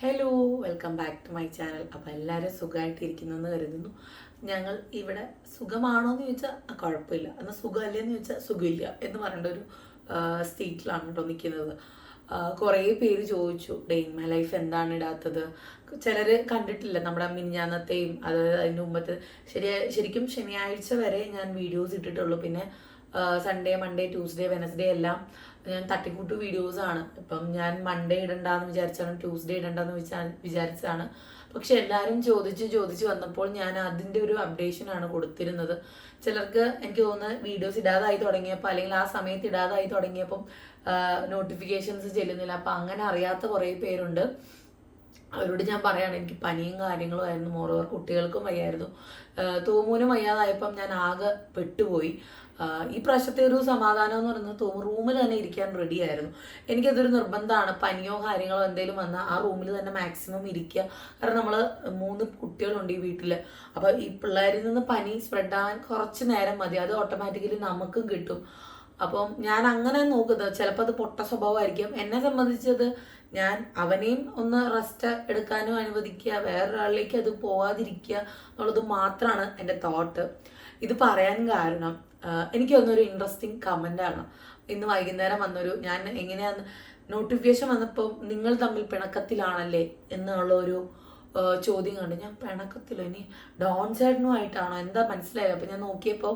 Hello welcome back to my channel അപ്പോൾ എല്ലാവരും സുഖമായിട്ടിരിക്കുന്നു എന്ന് കരുതുന്നു. ഞങ്ങൾ ഇവിടെ സുഖമാണോ എന്ന് ചോദിച്ചാൽ കുഴപ്പമില്ല. എന്നാൽ സുഖമല്ലേ എന്ന് ചോദിച്ചാൽ സുഖമില്ല എന്ന് പറയേണ്ട ഒരു സ്റ്റേറ്റിലാണ് കേട്ടോ നിൽക്കുന്നത്. കുറേ പേര് ചോദിച്ചു ഡേ മൈ ലൈഫ് എന്താണ് ഇടാത്തത്? ചിലർ കണ്ടിട്ടില്ല നമ്മുടെ മിനിഞ്ഞാന്നത്തെയും അതായത് അതിന്റെ മുമ്പത്തെ ശരി ശരിക്കും ശനിയാഴ്ച വരെ ഞാൻ വീഡിയോസ് ഇട്ടിട്ടുള്ളൂ. പിന്നെ സൺഡേ മൺഡേ ട്യൂസ്ഡേ വെനസ്ഡേ എല്ലാം ഞാൻ തട്ടിക്കൂട്ട് വീഡിയോസ് ആണ്. ഇപ്പം ഞാൻ മൺഡേ ഇടണ്ടെന്ന് വിചാരിച്ചാണ് ട്യൂസ്ഡേ ഇടണ്ടെന്ന് വിചാ- വിചാരിച്ചതാണ്. പക്ഷെ എല്ലാവരും ചോദിച്ച് ചോദിച്ച് വന്നപ്പോൾ ഞാൻ അതിന്റെ ഒരു അപ്ഡേഷൻ ആണ് കൊടുത്തിരുന്നത്. ചിലർക്ക് എനിക്ക് തോന്നുന്നത് വീഡിയോസ് ഇടാതായി തുടങ്ങിയപ്പോൾ അല്ലെങ്കിൽ ആ സമയത്ത് ഇടാതായി തുടങ്ങിയപ്പം നോട്ടിഫിക്കേഷൻസ് ചെല്ലുന്നില്ല. അപ്പം അങ്ങനെ അറിയാത്ത കുറേ പേരുണ്ട്. അവരോട് ഞാൻ പറയാണ് എനിക്ക് പനിയും കാര്യങ്ങളും ആയിരുന്നു. മോറോവർ കുട്ടികൾക്കും വയ്യായിരുന്നു. തൂമൂനും വയ്യാതായപ്പം ഞാൻ ആകെ പെട്ടുപോയി. ഈ പ്രാവശ്യത്തെ ഒരു സമാധാനം എന്ന് പറയുന്നത് തോന്നും റൂമിൽ തന്നെ ഇരിക്കാൻ റെഡി ആയിരുന്നു. എനിക്കതൊരു നിർബന്ധമാണ്. പനിയോ കാര്യങ്ങളോ എന്തെങ്കിലും വന്നാൽ ആ റൂമിൽ തന്നെ മാക്സിമം ഇരിക്കുക. കാരണം നമ്മൾ മൂന്ന് കുട്ടികളുണ്ട് ഈ വീട്ടിൽ അപ്പോൾ ഈ പിള്ളേരിൽ നിന്ന് പനി സ്പ്രെഡ് ആകാൻ കുറച്ച് നേരം മതി. അത് ഓട്ടോമാറ്റിക്കലി നമുക്കും കിട്ടും. അപ്പം ഞാൻ അങ്ങനെ നോക്കുന്നത്. ചിലപ്പോൾ അത് പൊട്ട സ്വഭാവമായിരിക്കും. എന്നെ സംബന്ധിച്ചത് ഞാൻ അവനെയും ഒന്ന് റെസ്റ്റ് എടുക്കാനും അനുവദിക്കുക. വേറൊരാളിലേക്ക് അത് പോവാതിരിക്കുക എന്നുള്ളത് മാത്രമാണ് എന്റെ തോട്ട് ഇത് പറയാൻ കാരണം എനിക്ക് തോന്നുന്നൊരു ഇൻട്രസ്റ്റിംഗ് കമന്റാണ് ഇന്ന് വൈകുന്നേരം വന്നൊരു ഞാൻ എങ്ങനെയാന്ന് നോട്ടിഫിക്കേഷൻ വന്നപ്പോൾ നിങ്ങൾ തമ്മിൽ പിണക്കത്തിലാണല്ലേ എന്നുള്ള ഒരു ചോദ്യം കണ്ട്. ഞാൻ പിണക്കത്തിലോ ഇനി ഡോൺ ചേട്ടനുമായിട്ടാണോ എന്താ മനസ്സിലായത്? അപ്പം ഞാൻ നോക്കിയപ്പോൾ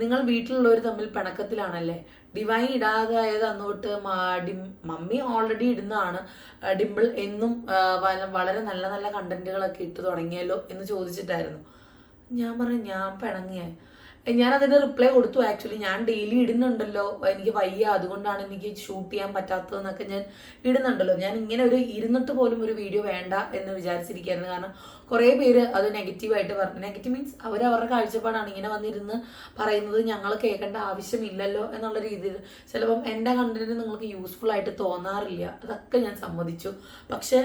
നിങ്ങൾ വീട്ടിലുള്ളവർ തമ്മിൽ പിണക്കത്തിലാണല്ലേ? ഡിവൈൻ ഇടാതായത് അന്നോട്ട് മമ്മി ഓൾറെഡി ഇടുന്നതാണ്. ഡിമ്പിൾ എന്നും വളരെ നല്ല നല്ല കണ്ടന്റുകളൊക്കെ ഇട്ട് തുടങ്ങിയല്ലോ എന്ന് ചോദിച്ചിട്ടായിരുന്നു. ഞാൻ പറഞ്ഞു ഞാൻ പിണങ്ങിയ. ഞാൻ അതിന് റിപ്ലൈ കൊടുത്തു. ആക്ച്വലി ഞാൻ ഡെയിലി ഇടുന്നുണ്ടല്ലോ. എനിക്ക് വയ്യ. അതുകൊണ്ടാണ് എനിക്ക് ഷൂട്ട് ചെയ്യാൻ പറ്റാത്തതെന്നൊക്കെ ഞാൻ ഇടുന്നുണ്ടല്ലോ. ഞാൻ ഇങ്ങനെ ഒരു ഇരുന്നിട്ട് പോലും ഒരു വീഡിയോ വേണ്ട എന്ന് വിചാരിച്ചിരിക്കുകയായിരുന്നു. കാരണം കുറേ പേര് അത് നെഗറ്റീവായിട്ട് പറഞ്ഞു. നെഗറ്റീവ് മീൻസ് അവർ അവരുടെ കാഴ്ചപ്പാടാണ് ഇങ്ങനെ വന്നിരുന്ന് പറയുന്നത് ഞങ്ങൾ കേൾക്കേണ്ട ആവശ്യമില്ലല്ലോ എന്നുള്ള രീതിയിൽ. ചിലപ്പം എന്റെ കണ്ടന്റ് നിങ്ങൾക്ക് യൂസ്ഫുൾ ആയിട്ട് തോന്നാറില്ല. അതൊക്കെ ഞാൻ സമ്മതിച്ചു. പക്ഷെ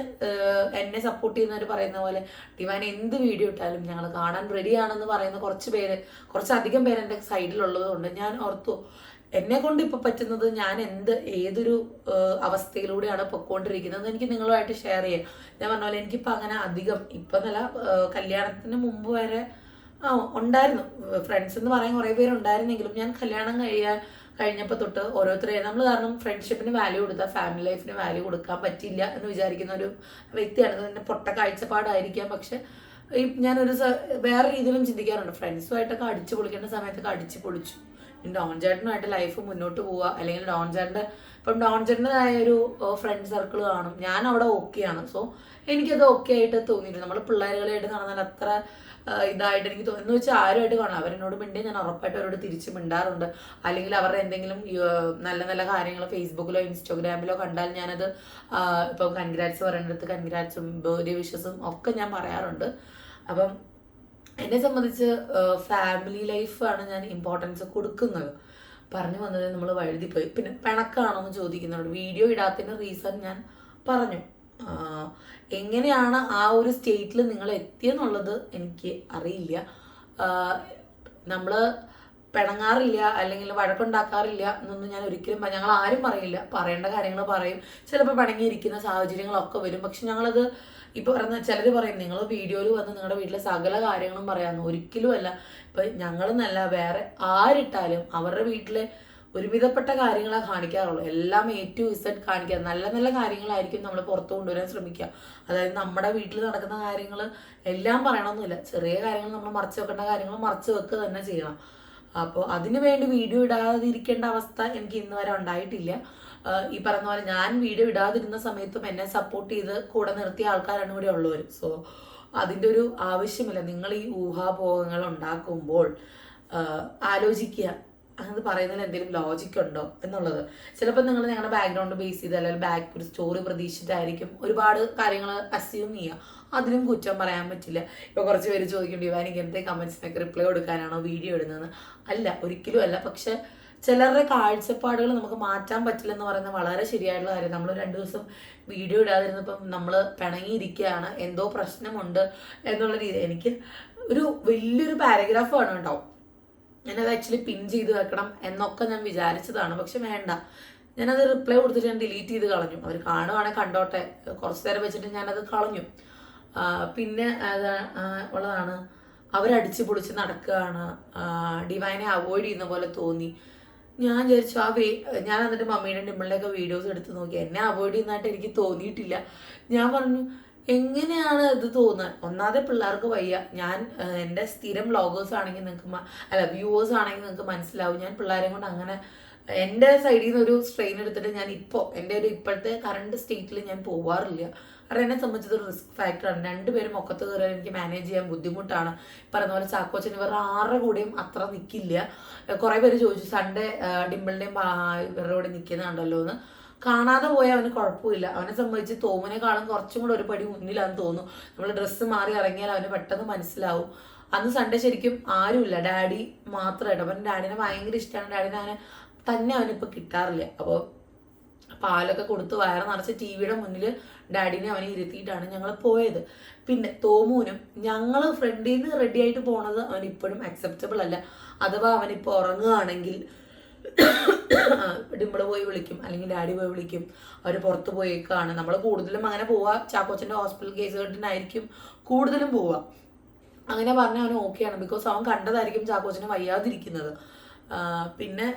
എന്നെ സപ്പോർട്ട് ചെയ്യുന്നവർ പറയുന്ന പോലെ ഡിവാൻ എന്ത് വീഡിയോ ഇട്ടാലും ഞങ്ങൾ കാണാൻ റെഡിയാണെന്ന് പറയുന്ന കുറച്ച് പേര് കുറച്ചധികം പേര് എന്റെ സൈഡിലുള്ളത് കൊണ്ട് ഞാൻ ഓർത്തു എന്നെ കൊണ്ട് ഇപ്പൊ പറ്റുന്നത് ഞാൻ എന്ത് ഏതൊരു അവസ്ഥയിലൂടെയാണ് പൊക്കോണ്ടിരിക്കുന്നത് എനിക്ക് നിങ്ങളുമായിട്ട് ഷെയർ ചെയ്യാം ഞാൻ പറഞ്ഞ പോലെ എനിക്കിപ്പോൾ അങ്ങനെ അധികം ഇപ്പൊ നല്ല കല്യാണത്തിന് മുമ്പ് വരെ ആ ഉണ്ടായിരുന്നു. ഫ്രണ്ട്സ് എന്ന് പറയാൻ കുറേ പേര് ഉണ്ടായിരുന്നെങ്കിലും ഞാൻ കല്യാണം കഴിയാൻ കഴിഞ്ഞപ്പോൾ തൊട്ട് ഓരോരുത്തരെ നമ്മൾ കാരണം ഫ്രണ്ട്ഷിപ്പിന് വാല്യൂ കൊടുത്താൽ ഫാമിലി ലൈഫിന് വാല്യൂ കൊടുക്കാൻ പറ്റില്ല എന്ന് വിചാരിക്കുന്ന ഒരു വ്യക്തിയാണ്. എന്റെ പൊട്ട കാഴ്ചപ്പാടായിരിക്കാം. പക്ഷെ ഞാനൊരു വേറെ രീതിയിലും ചിന്തിക്കാറുണ്ട്. ഫ്രണ്ട്സുമായിട്ടൊക്കെ അടിച്ചു പൊളിക്കേണ്ട സമയത്തൊക്കെ അടിച്ചു പൊളിച്ചു. ഡോൺ ചേട്ടനുമായിട്ട് ലൈഫ് മുന്നോട്ട് പോവുക. അല്ലെങ്കിൽ ഡോൺ ചേട്ടന്റെ ഇപ്പം ഡോൺ ചേട്ടന്റെതായ ഒരു ഫ്രണ്ട് സർക്കിൾ കാണും. ഞാൻ അവിടെ ഓക്കെയാണ് സോ എനിക്കത് ഓക്കെ ആയിട്ട് തോന്നിയിട്ടുണ്ട്. നമ്മൾ പിള്ളേരുകളായിട്ട് നടന്നാൽ അത്ര ഇതായിട്ട് എനിക്ക് തോന്നുന്നു വെച്ചാൽ ആരുമായിട്ട് കാണാം അവരെന്നോട് മിണ്ടേ ഞാൻ ഉറപ്പായിട്ട് അവരോട് തിരിച്ച് മിണ്ടാറുണ്ട്. അല്ലെങ്കിൽ അവരുടെ എന്തെങ്കിലും നല്ല നല്ല കാര്യങ്ങൾ ഫേസ്ബുക്കിലോ ഇൻസ്റ്റാഗ്രാമിലോ കണ്ടാൽ ഞാനത് ഇപ്പം കൺഗ്രാറ്റ്സ് പറയേണ്ടടുത്ത് കൺഗ്രാറ്റ്സും ബേർഡേ വിഷസും ഒക്കെ ഞാൻ പറയാറുണ്ട്. അപ്പം എന്നെ സംബന്ധിച്ച് ഫാമിലി ലൈഫാണ് ഞാൻ ഇമ്പോർട്ടൻസ് കൊടുക്കുന്നത്. പറഞ്ഞു വന്നത് നമ്മൾ വഴുതി പോയി പിന്നെ പിണക്കാണോ എന്ന് ചോദിക്കുന്നുണ്ട് വീഡിയോ ഇടാത്തതിന് റീസൺ ഞാൻ പറഞ്ഞു. എങ്ങനെയാണ് ആ ഒരു സ്റ്റേറ്റിൽ നിങ്ങൾ എത്തിയെന്നുള്ളത് എനിക്ക് അറിയില്ല. നമ്മൾ പിണങ്ങാറില്ല അല്ലെങ്കിൽ വഴക്കുണ്ടാക്കാറില്ല എന്നൊന്നും ഞാൻ ഒരിക്കലും ഞങ്ങൾ ആരും പറയില്ല. പറയേണ്ട കാര്യങ്ങൾ പറയും. ചിലപ്പോൾ പിണങ്ങിയിരിക്കുന്ന സാഹചര്യങ്ങളൊക്കെ വരും. പക്ഷെ ഞങ്ങളത് ഇപ്പോൾ പറയുന്ന ചിലർ പറയും നിങ്ങൾ വീഡിയോയിൽ വന്ന് നിങ്ങളുടെ വീട്ടിലെ സകല കാര്യങ്ങളും പറയാമെന്ന് ഒരിക്കലും അല്ല. ഇപ്പം ഞങ്ങളെന്നല്ല വേറെ ആരിട്ടാലും അവരുടെ വീട്ടിലെ ഒരുവിധപ്പെട്ട കാര്യങ്ങളാണ് കാണിക്കാറുള്ളൂ. എല്ലാം എ ടു ഇസഡ് കാണിക്കുക നല്ല നല്ല കാര്യങ്ങളായിരിക്കും നമ്മൾ പുറത്തു കൊണ്ടുവരാൻ ശ്രമിക്കുക അതായത് നമ്മുടെ വീട്ടിൽ നടക്കുന്ന കാര്യങ്ങൾ എല്ലാം പറയണമെന്നില്ല ചെറിയ കാര്യങ്ങൾ നമ്മൾ മറച്ചു വെക്കേണ്ട കാര്യങ്ങൾ മറച്ചു വെക്കുക തന്നെ ചെയ്യണം. അപ്പോൾ അതിനു വേണ്ടി വീഡിയോ ഇടാതിരിക്കേണ്ട അവസ്ഥ എനിക്ക് ഇന്ന് വരെ ഉണ്ടായിട്ടില്ല. ഈ പറഞ്ഞ പോലെ ഞാൻ വീഡിയോ ഇടാതിരുന്ന സമയത്തും എന്നെ സപ്പോർട്ട് ചെയ്ത് കൂടെ നിർത്തിയ ആൾക്കാരാണ് ഇവിടെ ഉള്ളവർ സോ അതിന്റെ ഒരു ആവശ്യമില്ല. നിങ്ങൾ ഈ ഊഹാപോഹങ്ങൾ ഉണ്ടാക്കുമ്പോൾ ആലോചിക്കുക. അത് പറയുന്നതിൽ എന്തെങ്കിലും ലോജിക് ഉണ്ടോ എന്നുള്ളത്. ചിലപ്പോൾ നിങ്ങൾ ഞങ്ങളുടെ ബാക്ക്ഗ്രൗണ്ട് ബേസ് ചെയ്ത് അല്ലെങ്കിൽ ബാക്ക് ഒരു സ്റ്റോറി പ്രതീക്ഷിച്ചിട്ടായിരിക്കും ഒരുപാട് കാര്യങ്ങൾ അസ്യൂം ചെയ്യുക. അതിനും കുറ്റം പറയാൻ പറ്റില്ല. ഇപ്പോൾ കുറച്ച് പേര് ചോദിക്കേണ്ടി ഇവാൻ ഇങ്ങനത്തെ കമൻസിനൊക്കെ റിപ്ലൈ കൊടുക്കാനാണോ? വീഡിയോ ഇടുന്നത് അല്ല ഒരിക്കലും അല്ല. പക്ഷെ ചിലരുടെ കാഴ്ചപ്പാടുകൾ നമുക്ക് മാറ്റാൻ പറ്റില്ല എന്ന് പറയുന്നത് വളരെ ശരിയായിട്ടുള്ള കാര്യം. നമ്മൾ രണ്ട് ദിവസം വീഡിയോ ഇടാതിരുന്നപ്പം നമ്മൾ പിണങ്ങിയിരിക്കുകയാണ്. എന്തോ പ്രശ്നമുണ്ട് എന്നുള്ള രീതി. എനിക്ക് ഒരു വലിയൊരു പാരഗ്രാഫ് വേണം കേട്ടോ. ഞാനത് ആക്ച്വലി പിൻ ചെയ്ത് വെക്കണം എന്നൊക്കെ ഞാൻ വിചാരിച്ചതാണ്. പക്ഷെ വേണ്ട. ഞാനത് റിപ്ലൈ കൊടുത്തിട്ട് ഞാൻ ഡിലീറ്റ് ചെയ്ത് കളഞ്ഞു. അവർ കാണുവാണെങ്കിൽ കണ്ടോട്ടെ. കുറച്ച് നേരം വെച്ചിട്ട് ഞാനത് കളഞ്ഞു. പിന്നെ ഉള്ളതാണ്. അവരടിച്ച് പൊളിച്ച് നടക്കുകയാണ്. ഡിവൈനെ അവോയ്ഡ് ചെയ്യുന്ന പോലെ തോന്നി. ഞാൻ വിചാരിച്ചു ആ വേ ഞാൻ എന്നിട്ട് മമ്മീടെ ഡിമ്പിളിന്റെയൊക്കെ വീഡിയോസ് എടുത്ത് നോക്കി. എന്നെ അവോയ്ഡ് ചെയ്യുന്നതായിട്ട് എനിക്ക് തോന്നിയിട്ടില്ല. ഞാൻ പറഞ്ഞു എങ്ങനെയാണ് ഇത് തോന്നുന്നത് ഒന്നാതെ പിള്ളേർക്ക് വയ്യ. ഞാൻ എന്റെ സ്ഥിരം വ്ളോഗേഴ്സ് ആണെങ്കിൽ നിങ്ങൾക്ക് അല്ല വ്യൂവേഴ്സ് ആണെങ്കിൽ നിങ്ങൾക്ക് മനസ്സിലാവും. ഞാൻ പിള്ളേരെ കൊണ്ട് അങ്ങനെ എന്റെ സൈഡിൽ നിന്ന് ഒരു സ്ട്രെയിൻ എടുത്തിട്ട് ഞാൻ ഇപ്പോൾ എന്റെ ഒരു ഇപ്പോഴത്തെ കറണ്ട് സ്റ്റേറ്റിൽ ഞാൻ പോവാറില്ല. കാരണം എന്നെ സംബന്ധിച്ചത് ഒരു റിസ്ക് ഫാക്ടറാണ് രണ്ടുപേരും ഒക്കത്ത് കയറാൻ എനിക്ക് മാനേജ് ചെയ്യാൻ ബുദ്ധിമുട്ടാണ്. പറഞ്ഞ പോലെ ചാക്കോച്ചൻ ഇവർ ആരുടെ കൂടെയും അത്ര നിൽക്കില്ല കുറേ പേര് ചോദിച്ചു സൺഡേ ഡിമ്പിളിന്റെയും ഇവരുടെ കൂടെ നിൽക്കുന്നുണ്ടല്ലോ എന്ന്. കാണാതെ പോയാൽ അവന് കുഴപ്പമില്ല. അവനെ സംബന്ധിച്ച് തോമനേക്കാളും കുറച്ചും കൂടെ ഒരു പടി മുന്നിലാന്ന് തോന്നുന്നു. നമ്മൾ ഡ്രസ്സ് മാറി ഇറങ്ങിയാൽ അവന് പെട്ടെന്ന് മനസ്സിലാവും. അന്ന് സൺഡേ ശരിക്കും ആരുമില്ല. ഡാഡി മാത്രമായിട്ട് അപ്പം ഡാഡിനെ ഭയങ്കര ഇഷ്ടമാണ് ഡാഡിനെ അവനെ തന്നെ അവനിപ്പോൾ കിട്ടാറില്ല. അപ്പോൾ പാലൊക്കെ കൊടുത്ത് വയറ് നിറച്ച് ടി വിയുടെ മുന്നിൽ ഡാഡിനെ അവനെ ഇരുത്തിയിട്ടാണ് ഞങ്ങൾ പോയത്. പിന്നെ തോമൂനും ഞങ്ങൾ ഫ്രണ്ടിൽ നിന്ന് റെഡി ആയിട്ട് പോണത് അവൻ ഇപ്പോഴും അക്സെപ്റ്റബിൾ അല്ല. അഥവാ അവനിപ്പോൾ ഉറങ്ങുകയാണെങ്കിൽ ഡിമ്പിൾ പോയി വിളിക്കും. അല്ലെങ്കിൽ ഡാഡി പോയി വിളിക്കും. അവർ പുറത്ത് പോയേക്കാണ്. നമ്മൾ കൂടുതലും അങ്ങനെ പോവുക ചാക്കോച്ചന്റെ ഹോസ്പിറ്റൽ കേസ് കെട്ടിനായിരിക്കും കൂടുതലും പോവുക അങ്ങനെ പറഞ്ഞാൽ അവൻ ഓക്കെയാണ് ബിക്കോസ് അവൻ കണ്ടതായിരിക്കും ചാക്കോച്ചിനെ വയ്യാതിരിക്കുന്നത്. പിന്നെ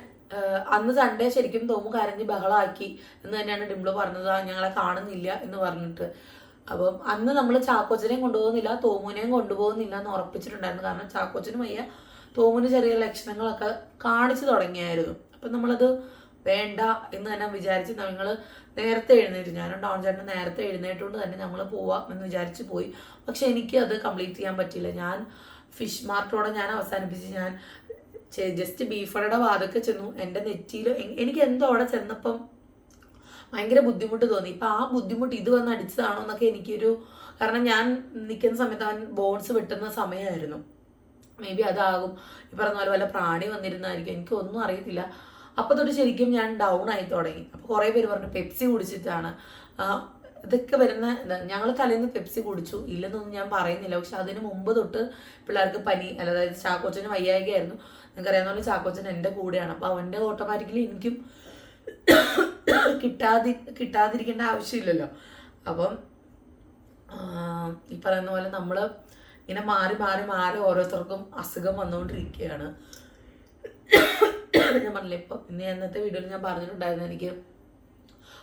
അന്ന് സൺഡേ ശരിക്കും തോമു കരഞ്ഞ് ബഹളമാക്കി എന്ന് തന്നെയാണ് ഡിംബ്ലോ പറഞ്ഞത് ഞങ്ങളെ കാണുന്നില്ല എന്ന് പറഞ്ഞിട്ട്. അപ്പം അന്ന് നമ്മൾ ചാക്കോച്ചനെയും കൊണ്ടുപോകുന്നില്ല തോമുവിനെയും കൊണ്ടുപോകുന്നില്ല എന്ന് ഉറപ്പിച്ചിട്ടുണ്ടായിരുന്നു. കാരണം ചാക്കോച്ചനും വയ്യ തോമുന് ചെറിയ ലക്ഷണങ്ങളൊക്കെ കാണിച്ചു തുടങ്ങിയായിരുന്നു. അപ്പം നമ്മളത് വേണ്ട എന്ന് തന്നെ വിചാരിച്ച് ഞങ്ങൾ നേരത്തെ എഴുന്നേറ്റ്. ഞാനും ഡൗൺ ചേട്ടൻ നേരത്തെ എഴുന്നേറ്റുകൊണ്ട് തന്നെ ഞങ്ങൾ പോവാം എന്ന് വിചാരിച്ച് പോയി. പക്ഷെ എനിക്ക് അത് കംപ്ലീറ്റ് ചെയ്യാൻ പറ്റിയില്ല. ഞാൻ ഫിഷ് മാർട്ടോടെ ഞാൻ അവസാനിപ്പിച്ച് ഞാൻ ജസ്റ്റ് ബീഫയുടെ വാതൊക്കെ ചെന്നു. എന്റെ നെറ്റിയിൽ എനിക്ക് എന്തോ അവിടെ ചെന്നപ്പം ഭയങ്കര ബുദ്ധിമുട്ട് തോന്നി. ഇപ്പം ആ ബുദ്ധിമുട്ട് ഇത് വന്ന് അടിച്ചതാണോ എന്നൊക്കെ എനിക്കൊരു കാരണം ഞാൻ നിൽക്കുന്ന സമയത്ത് അവൻ ബോൺസ് വെട്ടുന്ന സമയമായിരുന്നു. മേ ബി അതാകും. ഈ പറഞ്ഞ പോലെ വല്ല പ്രാണി വന്നിരുന്നായിരിക്കും. എനിക്ക് ഒന്നും അറിയത്തില്ല. അപ്പോൾ തൊട്ട് ശരിക്കും ഞാൻ ഡൗൺ ആയി തുടങ്ങി. അപ്പോൾ കുറേ പേര് പറഞ്ഞു പെപ്സി കുടിച്ചിട്ടാണ്. ഇതൊക്കെ വരുന്ന ഞങ്ങൾ തലേന്ന് പെപ്സി കുടിച്ചു. ഇല്ലെന്നൊന്നും ഞാൻ പറയുന്നില്ല. പക്ഷെ അതിന് മുമ്പ് തൊട്ട് പിള്ളേർക്ക് പനി അതായത് ചാക്കോച്ചന് വയ്യായികയായിരുന്നു. നിങ്ങൾക്കറിയാവുന്ന പോലെ ചാക്കോച്ചൻ എന്റെ കൂടെയാണ്. അപ്പോൾ അവന്റെ ഓട്ടോമാറ്റിക്കലി എനിക്കും കിട്ടാതി കിട്ടാതിരിക്കേണ്ട ആവശ്യമില്ലല്ലോ. അപ്പം ഈ പറയുന്ന പോലെ നമ്മൾ ഇങ്ങനെ മാറി മാറി മാറി ഓരോരുത്തർക്കും അസുഖം വന്നുകൊണ്ടിരിക്കുകയാണ്. ഞാൻ പറഞ്ഞില്ല ഇപ്പം ഇന്ന് ഇന്നത്തെ വീഡിയോയിൽ ഞാൻ പറഞ്ഞിട്ടുണ്ടായിരുന്നു എനിക്ക്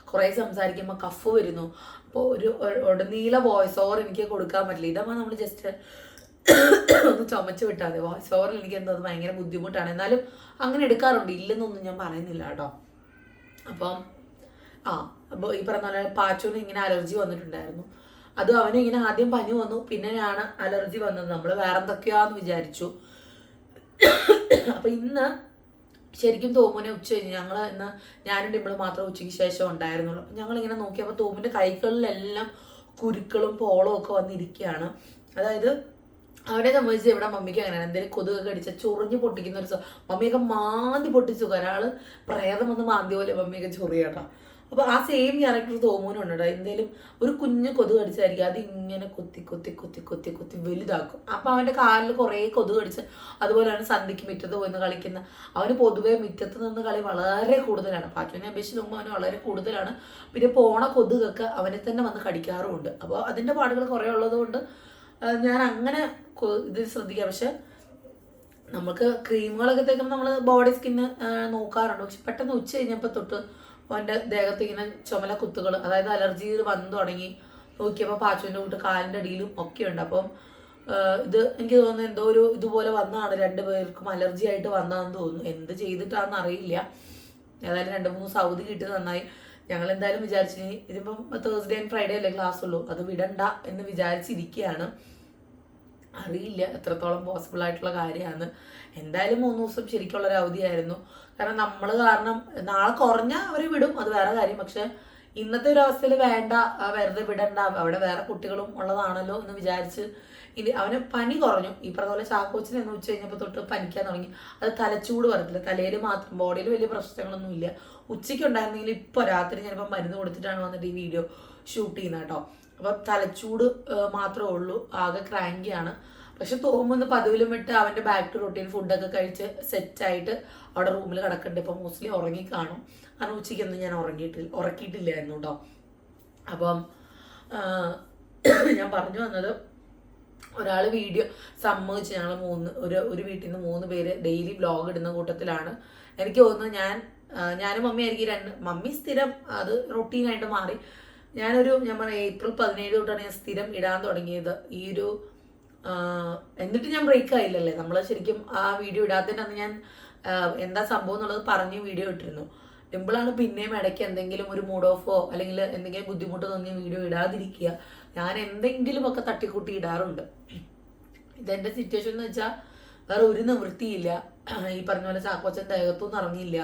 കുറേ സംസാരിക്കുമ്പോൾ കഫ് വരുന്നു. അപ്പോൾ ഒരു- ഉടനീള വോയിസ് ഓവർ എനിക്ക് കൊടുക്കാൻ പറ്റില്ല. ഇതാകുമ്പോൾ നമ്മൾ ജസ്റ്റ് ഒന്ന് ചുമച്ച് വിട്ടാൽ മതി വോയിസ് ഓവറിൽ എനിക്ക് എന്തോ അത് ഭയങ്കര ബുദ്ധിമുട്ടാണ്. എന്നാലും അങ്ങനെ എടുക്കാറുണ്ട്. ഇല്ലെന്നൊന്നും ഞാൻ പറയുന്നില്ല കേട്ടോ. അപ്പം ആ അപ്പോൾ ഈ പറഞ്ഞ പോലെ പാച്ചുവിന് ഇങ്ങനെ അലർജി വന്നിട്ടുണ്ടായിരുന്നു. അത് അവന് ഇങ്ങനെ ആദ്യം പനി വന്നു. പിന്നെയാണ് അലർജി വന്നത്. നമ്മൾ വേറെ എന്തൊക്കെയാന്ന് വിചാരിച്ചു. അപ്പൊ ഇന്ന് ശരിക്കും തോമുനെ ഉച്ച കഴിഞ്ഞ് ഞങ്ങൾ ഇന്ന് ഞാനും ഇവിടെ മാത്രം ഉച്ചയ്ക്ക് ശേഷം ഉണ്ടായിരുന്നുള്ളൂ. ഞങ്ങളിങ്ങനെ നോക്കിയപ്പോൾ തോമിന്റെ കൈകളിലെല്ലാം കുരുക്കളും പോളവും ഒക്കെ വന്നിരിക്കുകയാണ്. അതായത് അവനെ സംബന്ധിച്ച് ഇവിടെ മമ്മിക്ക് അങ്ങനെയാണ്. എന്തെങ്കിലും കൊതുകൊക്കെ അടിച്ച ചൊറിഞ്ഞ് പൊട്ടിക്കുന്ന ഒരു മമ്മിയൊക്കെ മാന്തി പൊട്ടിച്ചു. ഒരാൾ പ്രേതം വന്ന് മാന്തി പോലെ മമ്മിയൊക്കെ ചൊറിയാട്ടോ. അപ്പോൾ ആ സെയിം ക്യാരക്ടർ തോമൂനുണ്ട് കേട്ടോ എന്തേലും ഒരു കുഞ്ഞു കൊതുക് കടിച്ചായിരിക്കും. അത് ഇങ്ങനെ കൊത്തി കൊത്തി കൊത്തി കൊത്തി കൊത്തി വലുതാക്കും. അപ്പൊ അവന്റെ കാലിൽ കുറേ കൊതുക് കടിച്ച് അതുപോലെയാണ് സന്ധിക്ക് മുറ്റത്ത് പോയി കളിക്കുന്ന. അവന് പൊതുവേ മുറ്റത്ത് നിന്ന് കളി വളരെ കൂടുതലാണ്. പാറ്റുവിനെ അപേക്ഷിച്ച് നോക്കുമ്പോൾ അവന് വളരെ കൂടുതലാണ്. പിന്നെ പോണ കൊതുകൊക്കെ അവനെ തന്നെ വന്ന് കടിക്കാറുമുണ്ട്. അപ്പോൾ അതിന്റെ പാടുകൾ കുറേ ഉള്ളത് കൊണ്ട് ഞാൻ അങ്ങനെ ഇത് ശ്രദ്ധിക്കാം. പക്ഷെ നമുക്ക് ക്രീമുകളൊക്കെ തേക്കുമ്പോൾ നമ്മൾ ബോഡി സ്കിന്ന് നോക്കാറുണ്ട്. പക്ഷെ പെട്ടെന്ന് ഉച്ച കഴിഞ്ഞപ്പോൾ തൊട്ട് അവന്റെ ദേഹത്ത് ഇങ്ങനെ ചുമല കുത്തുകൾ അതായത് അലർജി വന്നു തുടങ്ങി. നോക്കിയപ്പോൾ പാച്ചുവിന്റെ കൂട്ട് കാലിന്റെ അടിയിലും ഒക്കെ ഉണ്ട്. അപ്പം ഇത് എനിക്ക് തോന്നുന്നു എന്തോ ഒരു ഇതുപോലെ വന്നതാണ്. രണ്ട് പേർക്കും അലർജി ആയിട്ട് വന്നതാണെന്ന് തോന്നുന്നു. എന്ത് ചെയ്തിട്ടാണെന്ന് അറിയില്ല. ഏതായാലും രണ്ട് മൂന്ന് സൗദി കിട്ടി നന്നായി. ഞങ്ങൾ എന്തായാലും വിചാരിച്ചു ഇതിപ്പം തേഴ്സ്ഡേ ആൻഡ് ഫ്രൈഡേ അല്ലേ ക്ലാസ് ഉള്ളൂ. അത് വിടണ്ട എന്ന് വിചാരിച്ചിരിക്കുകയാണ് അറിയില്ല എത്രത്തോളം പോസിബിൾ ആയിട്ടുള്ള കാര്യമാണ്. എന്തായാലും മൂന്ന് ദിവസം ശരിക്കുള്ള ഒരു അവധിയായിരുന്നു. കാരണം നമ്മൾ കാരണം നാളെ കുറഞ്ഞ അവർ വിടും. അത് വേറെ കാര്യം. പക്ഷെ ഇന്നത്തെ ഒരു അവസ്ഥയിൽ വേണ്ട വെറുതെ വിടണ്ട അവിടെ വേറെ കുട്ടികളും ഉള്ളതാണല്ലോ എന്ന് വിചാരിച്ച് ഇനി അവന് പനി കുറഞ്ഞു. ഈ പറഞ്ഞ പോലെ ചാക്കോച്ചിന് എന്ന് ഉച്ച കഴിഞ്ഞപ്പോൾ തൊട്ട് പനിക്കാൻ തുടങ്ങി. അത് തലച്ചൂട് വരത്തില്ല. തലയിൽ മാത്രം ബോഡിയിൽ വലിയ പ്രശ്നങ്ങളൊന്നും ഇല്ല ഉച്ചയ്ക്ക് ഉണ്ടായിരുന്നെങ്കിൽ ഇപ്പോൾ രാത്രി ഞാനിപ്പോൾ മരുന്ന് കൊടുത്തിട്ടാണ് വന്നിട്ട് ഈ വീഡിയോ ഷൂട്ട് ചെയ്യുന്നത് കേട്ടോ. അപ്പം തലച്ചൂട് മാത്രമേ ഉള്ളൂ ആകെ ക്രാങ്കിയാണ്. പക്ഷെ തോമ്പൊന്ന് പതിവിലും വിട്ട് അവന്റെ ബാക്ക് ടു റൊട്ടീൻ ഫുഡൊക്കെ കഴിച്ച് സെറ്റായിട്ട് അവിടെ റൂമിൽ കിടക്കണ്ട്. ഇപ്പം മോസ്റ്റ്ലി ഉറങ്ങി കാണും. കാരണം ഉച്ചയ്ക്കൊന്നും ഞാൻ ഉറങ്ങിയിട്ടില്ല ഉറക്കിയിട്ടില്ലായിരുന്നു കേട്ടോ. അപ്പം ഞാൻ പറഞ്ഞു വന്നത് ഒരാൾ വീഡിയോ സമ്മതിച്ച് ഞങ്ങൾ മൂന്ന് ഒരു ഒരു വീട്ടിൽ നിന്ന് മൂന്ന് പേര് ഡെയിലി ബ്ലോഗ് ഇടുന്ന കൂട്ടത്തിലാണ്. എനിക്ക് തോന്നുന്നു ഞാൻ ഞാനും മമ്മി ആയിരിക്കും രണ്ട്. മമ്മി സ്ഥിരം അത് റൊട്ടീനായിട്ട് മാറി. ഞാനൊരു ഞാൻ പറയാം ഏപ്രിൽ പതിനേഴ് തൊട്ടാണ് ഞാൻ സ്ഥിരം ഇടാൻ തുടങ്ങിയത്. ഈ ഒരു എന്നിട്ട് ഞാൻ ബ്രേക്ക് ആയില്ലല്ലേ? നമ്മൾ ശരിക്കും ആ വീഡിയോ ഇടാത്തതിന്റെ അന്ന് ഞാൻ എന്താ സംഭവം എന്നുള്ളത് പറഞ്ഞ് വീഡിയോ ഇട്ടിരുന്നു. ഡിമ്പിളാണ് പിന്നെയും ഇടയ്ക്ക് എന്തെങ്കിലും ഒരു മൂഡ് ഓഫോ അല്ലെങ്കിൽ എന്തെങ്കിലും ബുദ്ധിമുട്ട് തോന്നിയ വീഡിയോ ഇടാതിരിക്കുക. ഞാൻ എന്തെങ്കിലും ഒക്കെ തട്ടിക്കൂട്ടി ഇടാറുണ്ട്. ഇതെന്റെ സിറ്റുവേഷൻ എന്ന് വെച്ചാൽ വേറെ ഒരു നിവൃത്തിയില്ല. ഈ പറഞ്ഞ പോലെ ചാക്കോച്ചൻ ദേഹത്തൊന്നും ഇറങ്ങിയില്ല.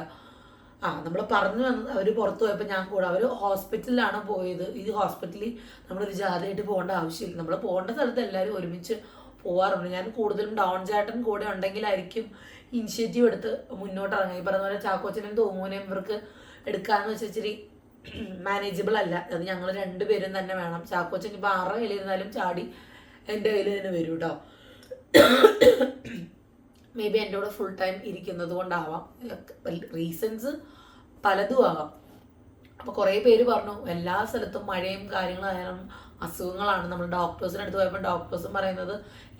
ആ നമ്മൾ പറഞ്ഞു വന്ന് അവർ പുറത്ത് പോയപ്പോൾ ഞാൻ കൂടെ അവർ ഹോസ്പിറ്റലിലാണ് പോയത്. ഈ ഹോസ്പിറ്റലിൽ നമ്മളൊരു ജാഥയായിട്ട് പോകേണ്ട ആവശ്യമില്ല. നമ്മൾ പോകേണ്ട സ്ഥലത്ത് എല്ലാവരും ഒരുമിച്ച് പോകാറുണ്ട് ഞാൻ കൂടുതലും ഡൗൺ ചാട്ടൻ കൂടെ ഉണ്ടെങ്കിലായിരിക്കും ഇനിഷ്യേറ്റീവ് എടുത്ത് മുന്നോട്ട് ഇറങ്ങുക ഈ പറഞ്ഞ പോലെ ചാക്കോച്ചനും തോമൂനെയും ഇവർക്ക് എടുക്കാമെന്ന് വെച്ചാൽ ഇച്ചിരി മാനേജബിൾ അല്ല. അത് ഞങ്ങൾ രണ്ടുപേരും തന്നെ വേണം. ചാക്കോച്ചൻ ഇപ്പം ആറ് കയ്യിലിരുന്നാലും ചാടി എന്റെ കയ്യിൽ തന്നെ വരും കേട്ടോ മേ ബി എന്റെ കൂടെ ഫുൾ ടൈം ഇരിക്കുന്നത് കൊണ്ടാവാം. റീസൺസ് പലതും ആവാം. അപ്പോൾ കുറേ പേര് പറഞ്ഞു എല്ലാ സ്ഥലത്തും മഴയും കാര്യങ്ങളും ആയാലും അസുഖങ്ങളാണ്. നമ്മൾ ഡോക്ടേഴ്സിന് അടുത്ത് പോയപ്പോൾ ഡോക്ടേഴ്സും പറയുന്നത്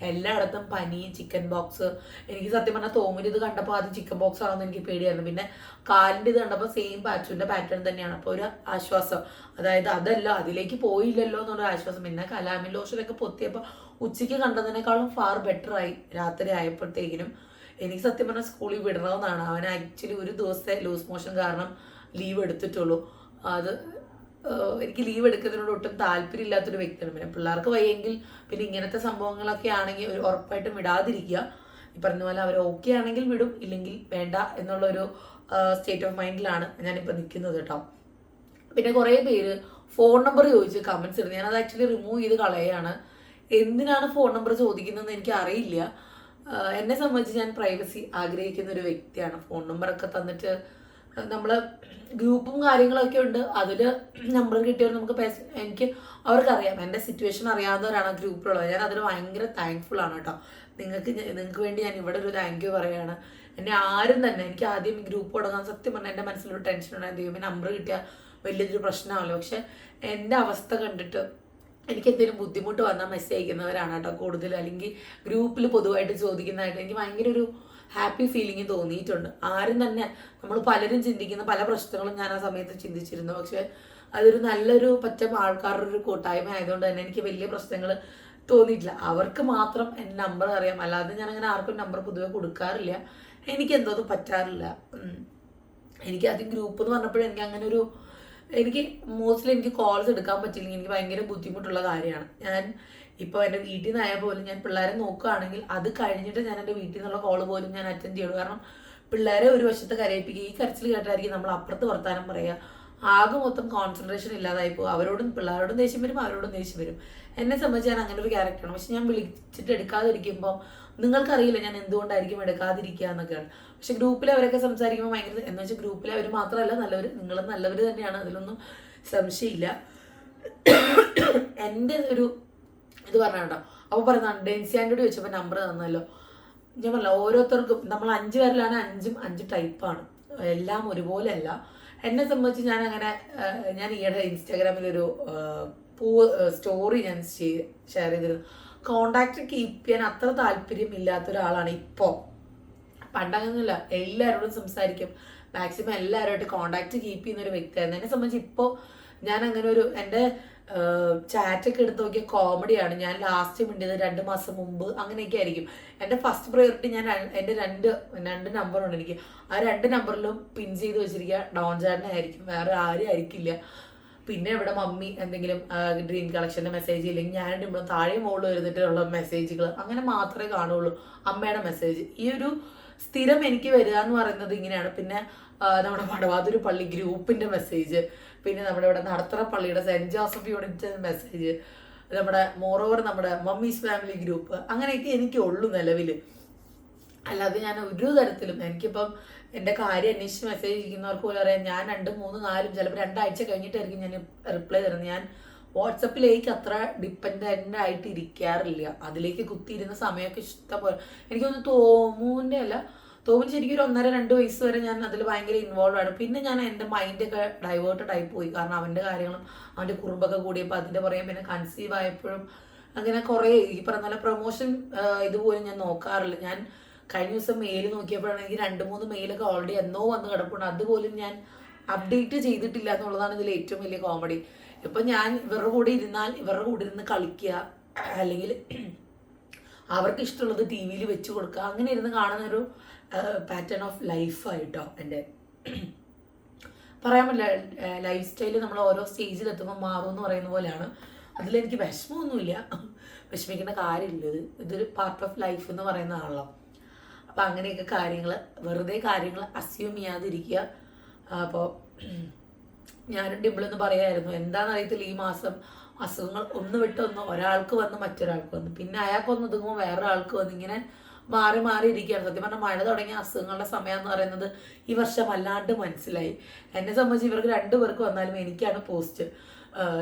എല്ലായിടത്തും പനി ചിക്കൻ ബോക്സ് എനിക്ക് സത്യം പറഞ്ഞാൽ തോമിന് ഇത് കണ്ടപ്പോൾ ആദ്യം ചിക്കൻ ബോക്സ് ആണെന്ന് എനിക്ക് പേടിയായിരുന്നു. പിന്നെ കാലിന്റെ ഇത് കണ്ടപ്പോൾ സെയിം പാച്ചുവിന്റെ പാറ്റേൺ തന്നെയാണ്. അപ്പോൾ ഒരു ആശ്വാസം. അതായത് അതല്ല അതിലേക്ക് പോയില്ലല്ലോ എന്നുള്ള ആശ്വാസം. പിന്നെ കലാമിൻ ലോഷനൊക്കെ പൊത്തിയപ്പോൾ ഉച്ചയ്ക്ക് കണ്ടതിനേക്കാളും ഫാർ ബെറ്ററായി രാത്രി ആയപ്പോഴത്തേക്കിനും എനിക്ക് സത്യം പറഞ്ഞാൽ സ്കൂളിൽ വിടണമെന്നാണ്. അവൻ ആക്ച്വലി ഒരു ദിവസത്തെ ലൂസ് മോഷൻ കാരണം ലീവ് എടുത്തിട്ടുള്ളൂ. അത് എനിക്ക് ലീവ് എടുക്കുന്നതിനോട് ഒട്ടും താല്പര്യമില്ലാത്തൊരു വ്യക്തിയാണ്. പിന്നെ പിള്ളേർക്ക് വയ്യെങ്കിൽ പിന്നെ ഇങ്ങനത്തെ സംഭവങ്ങളൊക്കെ ആണെങ്കിൽ ഉറപ്പായിട്ടും വിടാതിരിക്കുക. ഈ പറഞ്ഞ പോലെ അവർ ഓക്കെ ആണെങ്കിൽ വിടും ഇല്ലെങ്കിൽ വേണ്ട എന്നുള്ളൊരു സ്റ്റേറ്റ് ഓഫ് മൈൻഡിലാണ് ഞാനിപ്പോൾ നിൽക്കുന്നത് കേട്ടോ. പിന്നെ കുറേ പേര് ഫോൺ നമ്പർ ചോദിച്ച് കമൻസ് ഇടുന്നു. ഞാനത് ആക്ച്വലി റിമൂവ് ചെയ്ത് കളയാണ്. എന്തിനാണ് ഫോൺ നമ്പർ ചോദിക്കുന്നതെന്ന് എനിക്ക് അറിയില്ല എന്നെ സംബന്ധിച്ച് ഞാൻ പ്രൈവസി ആഗ്രഹിക്കുന്ന ഒരു വ്യക്തിയാണ്. ഫോൺ നമ്പറൊക്കെ തന്നിട്ട് നമ്മൾ ഗ്രൂപ്പും കാര്യങ്ങളൊക്കെ ഉണ്ട്. അതിൽ നമ്പർ കിട്ടിയവർ നമുക്ക് എനിക്ക് അവർക്കറിയാം. എന്റെ സിറ്റുവേഷൻ അറിയാവുന്നവരാണ് ഗ്രൂപ്പിലുള്ളത് ഞാൻ അതിന് ഭയങ്കര താങ്ക്ഫുൾ ആണ് കേട്ടോ. നിങ്ങൾക്ക് നിങ്ങൾക്ക് വേണ്ടി ഞാൻ ഇവിടെ ഒരു താങ്ക് യു പറയാണ് എന്നെ ആരും തന്നെ എനിക്ക് ആദ്യം ഗ്രൂപ്പ് തുടങ്ങാൻ സത്യം പറഞ്ഞാൽ എന്റെ മനസ്സിലൊരു ടെൻഷൻ ഉണ്ടായിരുന്നു. ദൈവമേ നമ്പർ കിട്ടിയാൽ വലിയൊരു പ്രശ്നമാവല്ലോ. പക്ഷെ എന്റെ അവസ്ഥ കണ്ടിട്ട് എനിക്ക് എന്തെങ്കിലും ബുദ്ധിമുട്ട് വന്നാൽ മെസ്സേജ് അയക്കുന്നവരാണ് കേട്ടോ കൂടുതൽ. അല്ലെങ്കിൽ ഗ്രൂപ്പിൽ പൊതുവായിട്ട് ചോദിക്കുന്നതായിട്ട് എനിക്ക് ഭയങ്കര ഒരു ഹാപ്പി ഫീലിംഗ് തോന്നിയിട്ടുണ്ട്. ആരും തന്നെ നമ്മൾ പലരും ചിന്തിക്കുന്ന പല പ്രശ്നങ്ങളും ഞാൻ ആ സമയത്ത് ചിന്തിച്ചിരുന്നു. പക്ഷെ അതൊരു നല്ലൊരു പറ്റം ആൾക്കാരുടെ ഒരു കൂട്ടായ്മ ആയതുകൊണ്ട് തന്നെ എനിക്ക് വലിയ പ്രശ്നങ്ങൾ തോന്നിയിട്ടില്ല. അവർക്ക് മാത്രം എന്റെ നമ്പർ അറിയാം. അല്ലാതെ ഞാൻ അങ്ങനെ ആർക്കും നമ്പർ പൊതുവെ കൊടുക്കാറില്ല. എനിക്ക് എന്തോ പറ്റാറില്ല. എനിക്ക് ആദ്യം ഗ്രൂപ്പ് എന്ന് പറഞ്ഞപ്പോഴും എനിക്ക് അങ്ങനെ ഒരു എനിക്ക് മോസ്റ്റ്ലി എനിക്ക് കോൾസ് എടുക്കാൻ പറ്റില്ലെങ്കിൽ എനിക്ക് ഭയങ്കര ബുദ്ധിമുട്ടുള്ള കാര്യമാണ്. ഞാൻ ഇപ്പോൾ എന്റെ വീട്ടിൽ നിന്നായാൽ പോലും ഞാൻ പിള്ളേരെ നോക്കുകയാണെങ്കിൽ അത് കഴിഞ്ഞിട്ട് ഞാൻ എന്റെ വീട്ടിൽ നിന്നുള്ള കോൾ പോലും ഞാൻ അറ്റൻഡ് ചെയ്യുള്ളൂ കാരണം പിള്ളേരെ ഒരു വശത്ത് കരയിപ്പിക്കുക ഈ കരച്ചിൽ കേട്ടായിരിക്കും നമ്മൾ അപ്പുറത്ത് വർത്താനം പറയുക. ആകെ മൊത്തം കോൺസെൻട്രേഷൻ ഇല്ലാതായി പോകും. അവരോടും പിള്ളേരോടും ദേഷ്യം വരും അവരോടും ദേഷ്യം വരും. എന്നെ സംബന്ധിച്ച് ഞാൻ അങ്ങനെ ഒരു ക്യാരക്ടറാണ് പക്ഷെ ഞാൻ വിളിച്ചിട്ട് എടുക്കാതിരിക്കുമ്പോൾ നിങ്ങൾക്കറിയില്ല ഞാൻ എന്തുകൊണ്ടായിരിക്കും എടുക്കാതിരിക്കുക എന്നൊക്കെയാണ്. പക്ഷെ ഗ്രൂപ്പിൽ അവരൊക്കെ സംസാരിക്കുമ്പോൾ ഭയങ്കര എന്ന് വെച്ചാൽ ഗ്രൂപ്പിൽ അവർ മാത്രമല്ല നല്ലവർ നിങ്ങളും നല്ലവർ തന്നെയാണ്. അതിലൊന്നും സംശയമില്ല. എന്റെ ഒരു ഇത് പറഞ്ഞ കേട്ടോ. അപ്പോൾ പറയുന്നതാണ് ഡെൻസിയാന്റെ ചോദിച്ചപ്പോൾ നമ്പർ തന്നല്ലോ. ഞാൻ പറഞ്ഞ ഓരോരുത്തർക്കും നമ്മൾ അഞ്ച് പേരിലാണ് അഞ്ചും അഞ്ച് ടൈപ്പാണ് എല്ലാം ഒരുപോലെ അല്ല എന്നെ സംബന്ധിച്ച് ഞാൻ അങ്ങനെ ഞാൻ ഈയിടെ ഇൻസ്റ്റാഗ്രാമിലൊരു പൂ സ്റ്റോറി ഞാൻ ഷെയർ ചെയ്തിരുന്നു. കോണ്ടാക്ട് കീപ്പ് ചെയ്യാൻ അത്ര താല്പര്യം ഇല്ലാത്ത ഒരാളാണ് ഇപ്പോൾ പണ്ടങ്ങനൊന്നുമില്ല. എല്ലാവരോടും സംസാരിക്കും. മാക്സിമം എല്ലാവരുമായിട്ട് കോണ്ടാക്ട് കീപ്പ് ചെയ്യുന്ന ഒരു വ്യക്തിയായിരുന്നു. എന്നെ സംബന്ധിച്ച് ഇപ്പോൾ ഞാൻ അങ്ങനെ ഒരു എന്റെ ചാറ്റൊക്കെ എടുത്ത് നോക്കിയ കോമഡിയാണ് ഞാൻ ലാസ്റ്റ് മിണ്ടിയത് രണ്ട് മാസം മുമ്പ് അങ്ങനെയൊക്കെ ആയിരിക്കും. എന്റെ ഫസ്റ്റ് പ്രയോറിറ്റി ഞാൻ എന്റെ രണ്ട് രണ്ട് നമ്പറുണ്ട് എനിക്ക്. ആ രണ്ട് നമ്പറിലും പിൻ ചെയ്ത് വെച്ചിരിക്കുക. ഡോൺ ചാറിനെ ആയിരിക്കും. വേറെ ആരും ആയിരിക്കില്ല. പിന്നെ ഇവിടെ മമ്മി എന്തെങ്കിലും ഡ്രീം കളക്ഷന്റെ മെസ്സേജ് ഇല്ലെങ്കിൽ ഞാൻ ഇവിടെ താഴെ മുകളിൽ വരുന്നിട്ടുള്ള മെസ്സേജുകൾ അങ്ങനെ മാത്രമേ കാണുള്ളൂ അമ്മയുടെ മെസ്സേജ് ഈ ഒരു സ്ഥിരം എനിക്ക് വരിക എന്ന് പറയുന്നത് ഇങ്ങനെയാണ്. പിന്നെ നമ്മുടെ വടവാതൊരു പള്ളി ഗ്രൂപ്പിന്റെ മെസ്സേജ് പിന്നെ നമ്മുടെ ഇവിടെ നടത്തറ പള്ളിയുടെ സെന്റ് ജോസഫ് യൂണിറ്റ് മെസ്സേജ് നമ്മുടെ മോറോവർ നമ്മുടെ മമ്മീസ് ഫാമിലി ഗ്രൂപ്പ് അങ്ങനെയൊക്കെ എനിക്ക് ഉള്ളൂ നിലവിൽ അല്ലാതെ ഞാൻ ഒരു തരത്തിലും എനിക്കിപ്പം എന്റെ കാര്യം അന്വേഷിച്ച് മെസ്സേജ് ചെയ്യുന്നവർക്ക് പോലും അറിയാം. ഞാൻ രണ്ട് മൂന്ന് നാലും ചിലപ്പോൾ രണ്ടാഴ്ച കഴിഞ്ഞിട്ടായിരിക്കും ഞാൻ റിപ്ലൈ തരുന്നത്. ഞാൻ വാട്സപ്പിലേക്ക് അത്ര ഡിപ്പെൻഡന്റ് ആയിട്ട് ഇരിക്കാറില്ല. അതിലേക്ക് കുത്തിയിരുന്ന സമയമൊക്കെ ഇഷ്ടം പോലെ. എനിക്കൊന്ന് തോമൂന്റെ അല്ല തോമുന് ശരിക്കും ഒരു ഒന്നര രണ്ട് വയസ്സ് വരെ ഞാൻ അതിൽ ഭയങ്കര ഇൻവോൾവ് ആണ്. പിന്നെ ഞാൻ എന്റെ മൈൻഡൊക്കെ ഡൈവേർട്ടഡ് ആയി പോയി. കാരണം അവന്റെ കാര്യങ്ങളും അവന്റെ കുറുമ്പൊക്കെ കൂടിയപ്പോൾ അതിന്റെ പുറകെ പിന്നെ കൺസീവ് ആയപ്പോഴും അങ്ങനെ കുറേ ഈ പറഞ്ഞ പോലെ പ്രൊമോഷൻ ഇതുപോലും ഞാൻ നോക്കാറില്ല. ഞാൻ കഴിഞ്ഞ ദിവസം മെയിൽ നോക്കിയപ്പോഴാണ് എനിക്ക് രണ്ട് മൂന്ന് മെയിലൊക്കെ ഓൾറെഡി എന്നോ വന്ന് കിടപ്പുണ്ട്. അതുപോലും ഞാൻ അപ്ഡേറ്റ് ചെയ്തിട്ടില്ല എന്നുള്ളതാണ് ഇതിൽ ഏറ്റവും വലിയ കോമഡി ഇപ്പം ഞാൻ ഇവരുടെ കൂടെ ഇരുന്നാൽ ഇവരുടെ കൂടെ ഇരുന്ന് കളിക്കുക അല്ലെങ്കിൽ അവർക്ക് ഇഷ്ടമുള്ളത് ടി വിയിൽ വെച്ച് കൊടുക്കുക. അങ്ങനെ ഇരുന്ന് കാണുന്നൊരു പാറ്റേൺ ഓഫ് ലൈഫായിട്ടോ എന്റെ. പറയാൻ പറ്റില്ല ലൈഫ് സ്റ്റൈൽ നമ്മൾ ഓരോ സ്റ്റേജിൽ എത്തുമ്പോൾ മാറും എന്ന് പറയുന്ന പോലെയാണ്. അതിലെനിക്ക് വിഷമമൊന്നുമില്ല. വിഷമിക്കേണ്ട കാര്യമില്ല. ഇത് ഇതൊരു പാർട്ട് ഓഫ് ലൈഫ് എന്ന് പറയുന്നതാണല്ലോ അപ്പം അങ്ങനെയൊക്കെ കാര്യങ്ങൾ വെറുതെ കാര്യങ്ങൾ അസ്യൂം ചെയ്യാതിരിക്കുക. അപ്പോൾ ഞാനും ഡിബിളെന്ന് പറയായിരുന്നു. എന്താണെന്ന് അറിയത്തില്ല ഈ മാസം അസുഖങ്ങൾ ഒന്ന് വിട്ട് ഒന്ന് ഒരാൾക്ക് വന്ന് മറ്റൊരാൾക്ക് വന്ന്. പിന്നെ അയാൾക്ക് വന്ന് ഒതുങ്ങുമ്പോൾ വേറെ ആൾക്ക് വന്ന് ഇങ്ങനെ മാറി മാറി ഇരിക്കുകയാണ്. സത്യം പറഞ്ഞാൽ മഴ തുടങ്ങിയ അസുഖങ്ങളുടെ സമയം എന്ന് പറയുന്നത് ഈ വർഷം വല്ലാണ്ട് മനസ്സിലായി. എന്നെ സംബന്ധിച്ച് ഇവർക്ക് രണ്ടു പേർക്ക് വന്നാലും എനിക്കാണ് പോസ്റ്റ്.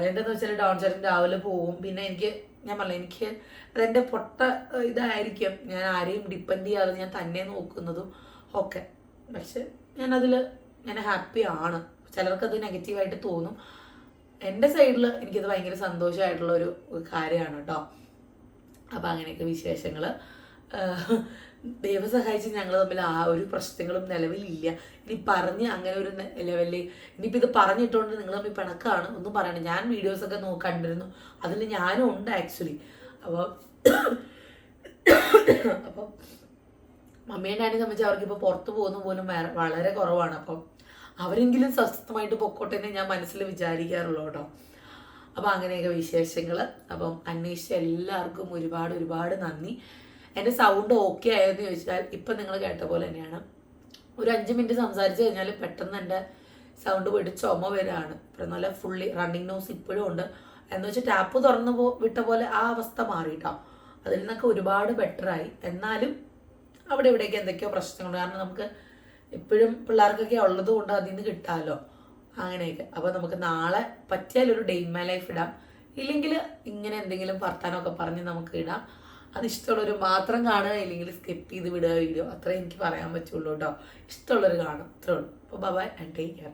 എന്താണെന്ന് വെച്ചാൽ ഡൗൺ ചേട്ടൻ രാവിലെ പോവും. പിന്നെ എനിക്ക് ഞാൻ പറഞ്ഞു എനിക്ക് അതെന്റെ പൊട്ട ഇതായിരിക്കും. ഞാൻ ആരെയും ഡിപ്പെൻഡ് ചെയ്യാതെ ഞാൻ തന്നെ നോക്കുന്നതും ഒക്കെ. പക്ഷെ ഞാനതിൽ ഞാൻ ഹാപ്പി ആണ്. ചിലർക്കത് നെഗറ്റീവായിട്ട് തോന്നും. എന്റെ സൈഡിൽ എനിക്കത് ഭയങ്കര സന്തോഷമായിട്ടുള്ള ഒരു കാര്യമാണ് കേട്ടോ അപ്പം അങ്ങനെയൊക്കെ വിശേഷങ്ങൾ ദൈവം സഹായിച്ച് ഞങ്ങൾ തമ്മിൽ ആ ഒരു പ്രശ്നങ്ങളും നിലവിലില്ല. ഇനി പറഞ്ഞ് അങ്ങനെ ഒരു ലെവലിൽ ഇനിയിപ്പോൾ ഇത് പറഞ്ഞിട്ടുകൊണ്ട് നിങ്ങൾ തമ്മിൽ പിണക്കാണ്. ഒന്നും പറയണം ഞാൻ വീഡിയോസൊക്കെ നോ കണ്ടിരുന്നു. അതിൽ ഞാനും ഉണ്ട് ആക്ച്വലി. അപ്പോൾ അപ്പോൾ മമ്മീന്റെ ഡാഡിയെ സംബന്ധിച്ച് അവർക്കിപ്പോൾ പുറത്ത് പോകുന്ന പോലും വളരെ കുറവാണ്. അപ്പം അവരെങ്കിലും സ്വസ്ഥമായിട്ട് പൊക്കോട്ടെ എന്ന് ഞാൻ മനസ്സിൽ വിചാരിക്കാറുള്ളൂ കേട്ടോ. അപ്പോൾ അങ്ങനെയൊക്കെ വിശേഷങ്ങൾ അപ്പം അന്വേഷിച്ച എല്ലാവർക്കും ഒരുപാട് ഒരുപാട് നന്ദി. എന്റെ സൗണ്ട് ഓക്കെ ആയെന്ന് ചോദിച്ചാൽ ഇപ്പം നിങ്ങൾ കേട്ട പോലെ തന്നെയാണ്. ഒരു അഞ്ച് മിനിറ്റ് സംസാരിച്ച് കഴിഞ്ഞാൽ പെട്ടെന്ന് എന്റെ സൗണ്ട് പോയിട്ട് ചുമ വരാണ്. ഇപ്പം നല്ല ഫുള്ളി റണ്ണിങ് നോസ് ഇപ്പോഴും ഉണ്ട്. എന്ന് വെച്ചാൽ ടാപ്പ് തുറന്നു പോ വിട്ട പോലെ ആ അവസ്ഥ മാറിയിട്ടോ അതിൽ നിന്നൊക്കെ ഒരുപാട് ബെറ്ററായി എന്നാലും അവിടെ ഇവിടെയൊക്കെ എന്തൊക്കെയോ പ്രശ്നങ്ങളുണ്ട്. കാരണം നമുക്ക് എപ്പോഴും പിള്ളേർക്കൊക്കെ ഉള്ളത് കൊണ്ട് അതിൽ നിന്ന് കിട്ടാമല്ലോ അങ്ങനെയൊക്കെ. അപ്പോൾ നമുക്ക് നാളെ പറ്റിയാൽ ഒരു ഡേ മൈ ലൈഫ് ഇടാം. ഇല്ലെങ്കിൽ ഇങ്ങനെ എന്തെങ്കിലും വർത്താനമൊക്കെ പറഞ്ഞ് നമുക്ക് ഇടാം. അത് ഇഷ്ടമുള്ളവർ മാത്രം കാണുക ഇല്ലെങ്കിൽ സ്കിപ്പ് ചെയ്ത് വിടുക വീഡിയോ അത്രേ എനിക്ക് പറയാൻ പറ്റുള്ളൂ കേട്ടോ. ഇഷ്ടമുള്ളവർ കാണും. അത്രേ ഉള്ളൂ. അപ്പോൾ ബൈ ആൻഡ് ടേക്ക് കെയർ